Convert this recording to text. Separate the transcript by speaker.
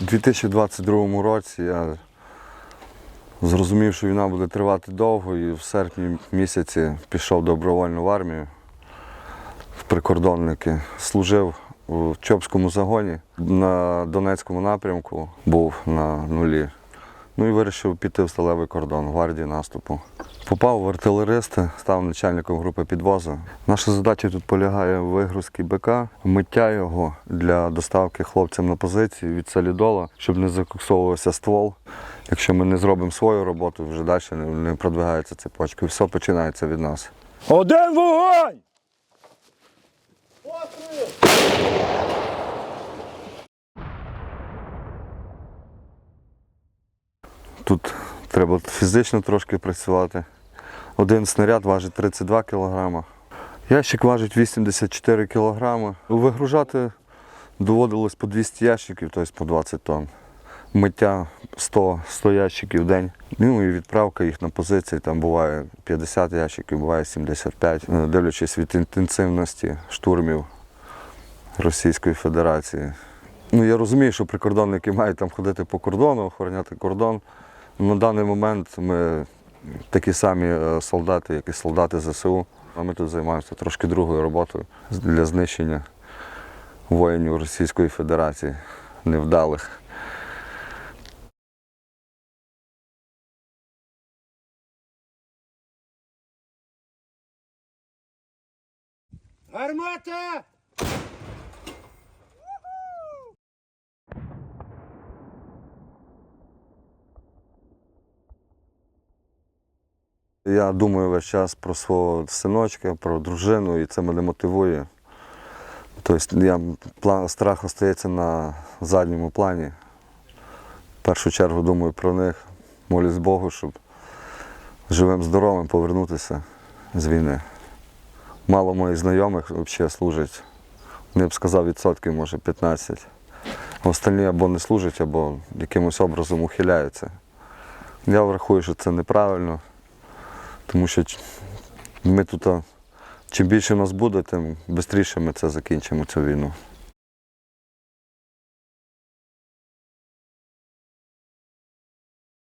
Speaker 1: У 2022 році я зрозумів, що війна буде тривати довго, і в серпні місяці пішов добровольно в армію в прикордонники. Служив у Чопському загоні на Донецькому напрямку, був на нулі. Ну і вирішив піти в сталевий кордон гвардії наступу. Попав в артилеристи, став начальником групи підвозу. Наша задача тут полягає в вигрузці БК, миття його для доставки хлопцям на позиції від солідола, щоб не закоксовувався ствол. Якщо ми не зробимо свою роботу, вже далі не, не продвигається цепочка. І все починається від нас.
Speaker 2: Один вогонь!
Speaker 1: Тут треба фізично трошки працювати. Один снаряд важить 32 кг. Ящик важить 84 кг. Вигружати доводилось по 200 ящиків, тобто по 20 тонн. Миття 100, 100 ящиків в день. Ну і відправка їх на позиції. Там буває 50 ящиків, буває 75, е, дивлячись від інтенсивності штурмів Російської Федерації. Ну, я розумію, що прикордонники мають там ходити по кордону, охороняти кордон. На даний момент ми такі самі е, солдати, як і солдати ЗСУ. А ми тут займаємося трошки другою роботою для знищення воїнів Російської Федерації невдалих.
Speaker 2: Гармата!
Speaker 1: Я думаю весь час про свого синочка, про дружину, і це мене мотивує. Тобто я, страх остається на задньому плані. В першу чергу думаю про них, молюсь Богу, щоб живим, здоровим повернутися з війни. Мало моїх знайомих взагалі служать. Не б сказав відсотків, може 15. Остальні або не служать, або якимось образом ухиляються. Я врахую, що це неправильно. Тому що ми тут, чим більше нас буде, тим швидше ми це закінчимо, цю війну.